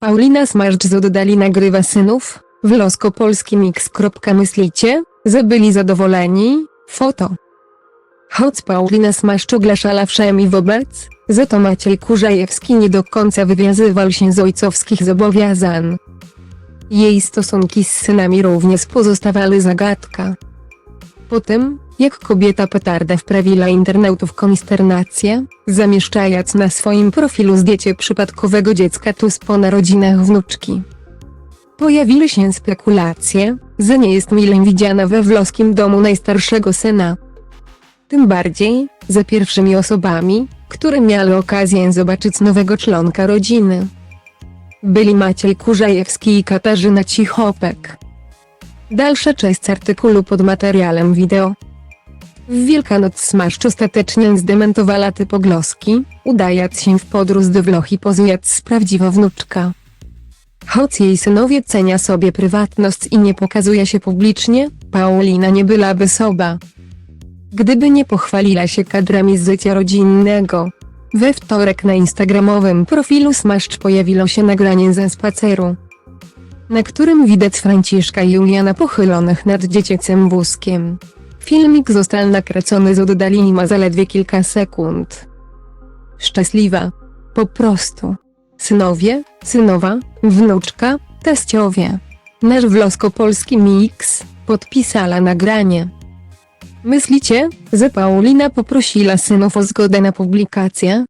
Paulina Smarcz z oddali nagrywa synów, w loskopolskimix.myślicie, że byli zadowoleni, foto. Choć Paulina Smaszcz ogłaszała wszemi wobec, że to Maciej Kurzajewski nie do końca wywiązywał się z ojcowskich zobowiązań. Jej stosunki z synami również pozostawały zagadka. Po tym, jak kobieta petarda wprawiła internautów konsternację, zamieszczając na swoim profilu zdjęcie przypadkowego dziecka tuż po narodzinach wnuczki. Pojawiły się spekulacje, że nie jest milem widziana we włoskim domu najstarszego syna. Tym bardziej, za pierwszymi osobami, które miały okazję zobaczyć nowego członka rodziny. Byli Maciej Kurzajewski i Katarzyna Cichopek. Dalsza część artykułu pod materiałem wideo. W Wielkanoc Smaszcz ostatecznie zdementowała te pogłoski, udając się w podróż do Włoch i pozując z prawdziwa wnuczka. Choć jej synowie cenia sobie prywatność i nie pokazuje się publicznie, Paulina nie byłaby soba. Gdyby nie pochwaliła się kadrami z życia rodzinnego. We wtorek na instagramowym profilu Smaszcz pojawiło się nagranie ze spaceru, na którym widać Franciszka i Juliana pochylonych nad dziecięcym wózkiem. Filmik został nakręcony z oddali i ma zaledwie kilka sekund. Szczęśliwa. Po prostu. Synowie, synowa, wnuczka, teściowie. Nasz włosko-polski mix podpisała nagranie. Myślicie, że Paulina poprosiła synów o zgodę na publikację?